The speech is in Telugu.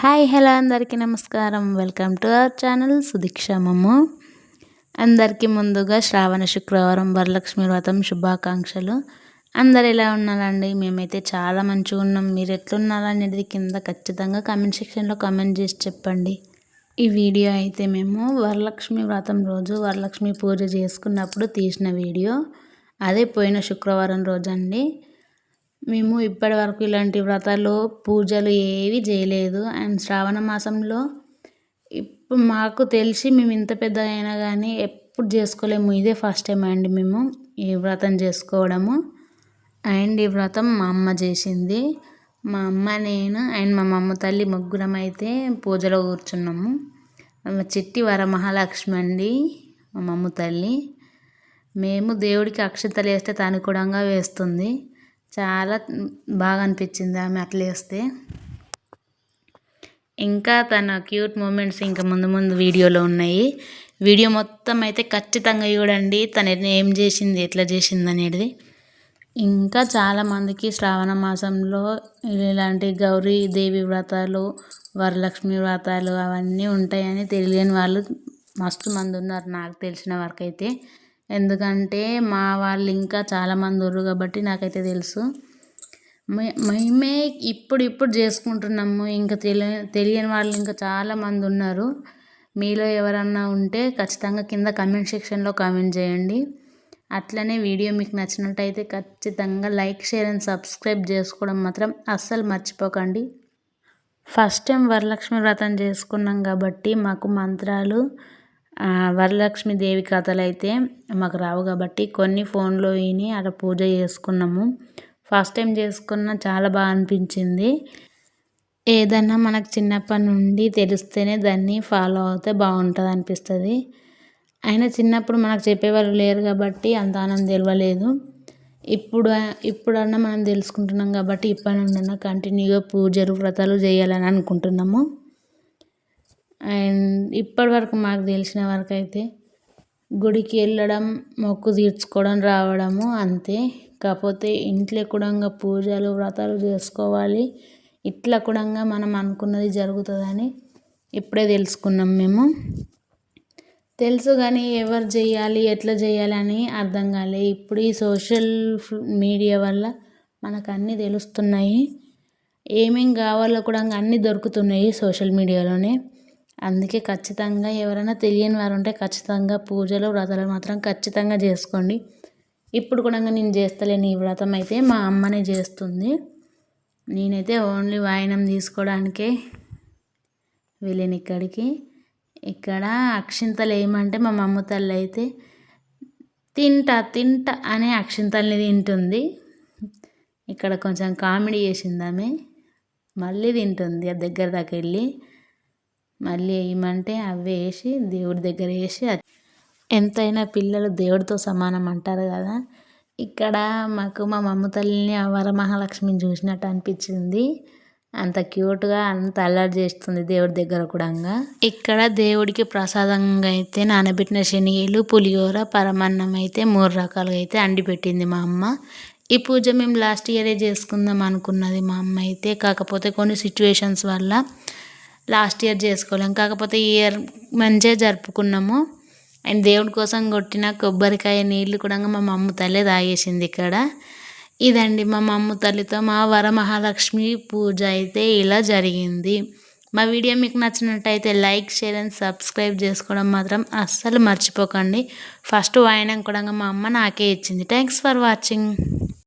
హాయ్ హలో అందరికీ నమస్కారం. వెల్కమ్ టు అవర్ ఛానల్ సుదీక్షమము అందరికీ ముందుగా శ్రావణ శుక్రవారం వరలక్ష్మి వ్రతం శుభాకాంక్షలు. అందరు ఎలా ఉన్నారండి? మేమైతే చాలా మంచిగా ఉన్నాం. మీరు ఎట్లున్నారనేది కింద ఖచ్చితంగా కామెంట్ సెక్షన్లో కామెంట్ చేసి చెప్పండి. ఈ వీడియో అయితే మేము వరలక్ష్మి వ్రతం రోజు వరలక్ష్మి పూజ చేసుకున్నప్పుడు తీసిన వీడియో. అదే పోయిన శుక్రవారం రోజు అండి మేము ఇప్పటి వరకు ఇలాంటి వ్రతాలు పూజలు ఏవి చేయలేదు. అండ్ శ్రావణ మాసంలో ఇప్పుడు మాకు తెలిసి మేము ఇంత పెద్దగా అయినా కానీ ఎప్పుడు చేసుకోలేము. ఇదే ఫస్ట్ టైం అండి మేము ఈ వ్రతం చేసుకోవడము. అండ్ ఈ వ్రతం మా అమ్మ చేసింది. మా అమ్మ నేను అండ్ మా అమ్మ తల్లి ముగ్గురం అయితే పూజలో కూర్చున్నాము. మా చిట్టి వరమహాలక్ష్మి అండి మా అమ్మ తల్లి. మేము దేవుడికి అక్షతలు వేస్తే తను కూడా వేస్తుంది. చాలా బాగా అనిపించింది ఆమె అట్లా వేస్తే. ఇంకా తన క్యూట్ మూమెంట్స్ ఇంకా ముందు ముందు వీడియోలో ఉన్నాయి. వీడియో మొత్తం అయితే ఖచ్చితంగా చూడండి. తను ఏం చేసింది ఎట్లా చేసింది అనేది. ఇంకా చాలామందికి శ్రావణ మాసంలో ఇలాంటి గౌరీ దేవి వ్రతాలు వరలక్ష్మి వ్రతాలు అవన్నీ ఉంటాయని తెలియని వాళ్ళు మస్తు మంది ఉన్నారు నాకు తెలిసిన వరకు అయితే ఎందుకంటే మా వాళ్ళు ఇంకా చాలామంది ఉన్నారు కాబట్టి నాకైతే తెలుసు. మేమే ఇప్పుడు ఇప్పుడు చేసుకుంటున్నాము. ఇంకా తెలియ తెలియని వాళ్ళు ఇంకా చాలామంది ఉన్నారు. మీలో ఎవరన్నా ఉంటే ఖచ్చితంగా కింద కమెంట్ సెక్షన్లో కామెంట్ చేయండి. అట్లనే వీడియో మీకు నచ్చినట్టయితే ఖచ్చితంగా లైక్ షేర్ అండ్ సబ్స్క్రైబ్ చేసుకోవడం మాత్రం అస్సలు మర్చిపోకండి. ఫస్ట్ టైం వరలక్ష్మి వ్రతం చేసుకున్నాం కాబట్టి మాకు మంత్రాలు వరలక్ష్మి దేవి కథలు అయితే మాకు రావు కాబట్టి కొన్ని ఫోన్లో విని అక్కడ పూజ చేసుకున్నాము. ఫస్ట్ టైం చేసుకున్న చాలా బాగా అనిపించింది. ఏదన్నా మనకు చిన్నప్పటి నుండి తెలిస్తేనే దాన్ని ఫాలో అవుతే బాగుంటుంది అనిపిస్తుంది. అయినా చిన్నప్పుడు మనకు చెప్పేవారు లేరు కాబట్టి అంత ఆనందం తెలియలేదు ఇప్పుడు ఇప్పుడన్నా మనం తెలుసుకుంటున్నాం కాబట్టి ఇప్పటి నుండి కంటిన్యూగా పూజలు వ్రతాలు చేయాలని అనుకుంటున్నాము. అండ్ ఇప్పటివరకు మాకు తెలిసిన వరకు అయితే గుడికి వెళ్ళడం మొక్కు తీర్చుకోవడం రావడము అంతే. కాకపోతే ఇంట్లో కూడంగా పూజలు వ్రతాలు చేసుకోవాలి. ఇట్లా కూడంగా మనం అనుకున్నది జరుగుతుందని ఇప్పుడే తెలుసుకున్నాం మేము. తెలుసు కానీ ఎవరు చేయాలి ఎట్లా చేయాలి అని అర్థం కాలే. ఇప్పుడు ఈ సోషల్ మీడియా వల్ల మనకు అన్నీ తెలుస్తున్నాయి. ఏమేం కావాలో కూడా అన్నీ దొరుకుతున్నాయి సోషల్ మీడియాలోనే. అందుకే ఖచ్చితంగా ఎవరైనా తెలియని వారు ఉంటే ఖచ్చితంగా పూజలు వ్రతాలు మాత్రం ఖచ్చితంగా చేసుకోండి. ఇప్పుడు కూడా నేను చేస్తలేను ఈ వ్రతం అయితే మా అమ్మనే చేస్తుంది. నేనైతే ఓన్లీ వాయినం తీసుకోవడానికే వెళ్ళాను ఇక్కడికి. ఇక్కడ అక్షింతలు ఏమంటే మా మమ్మ తల్లి అయితే తింటా తింటా అనే అక్షింతల్ని తింటుంది. ఇక్కడ కొంచెం కామెడీ చేసిందామె మళ్ళీ తింటుంది దగ్గర దాకా వెళ్ళి. మళ్ళీ వేయమంటే అవి వేసి దేవుడి దగ్గర వేసి ఎంతైనా పిల్లలు దేవుడితో సమానం అంటారు కదా. ఇక్కడ మాకు మా మమ్మ తల్లిని వరమహాలక్ష్మిని చూసినట్టు అనిపించింది. అంత క్యూట్గా అంత అల్లరి చేస్తుంది దేవుడి దగ్గర కూడా ఇక్కడ దేవుడికి ప్రసాదంగా అయితే నానబెట్టిన శనగలు పులిహోర పరమాన్నం అయితే మూడు రకాలుగా అయితే అండిపెట్టింది మా అమ్మ. ఈ పూజ మేము లాస్ట్ ఇయరే చేసుకుందాం అనుకున్నది మా అమ్మ అయితే. కాకపోతే కొన్ని సిచ్యువేషన్స్ వల్ల లాస్ట్ ఇయర్ చేసుకోలేం. కాకపోతే ఈ ఇయర్ మంచిగా జరుపుకున్నాము. అండ్ దేవుడి కోసం కొట్టిన కొబ్బరికాయ నీళ్ళు కూడా మా మమ్మ తల్లి తాగేసింది ఇక్కడ. ఇదండి మా మమ్మ తల్లితో మా వరమహాలక్ష్మి పూజ అయితే ఇలా జరిగింది. మా వీడియో మీకు నచ్చినట్టయితే లైక్ షేర్ అండ్ సబ్స్క్రైబ్ చేసుకోవడం మాత్రం అస్సలు మర్చిపోకండి. ఫస్ట్ వాయినం కూడా మా అమ్మ నాకే ఇచ్చింది. Thanks for watching.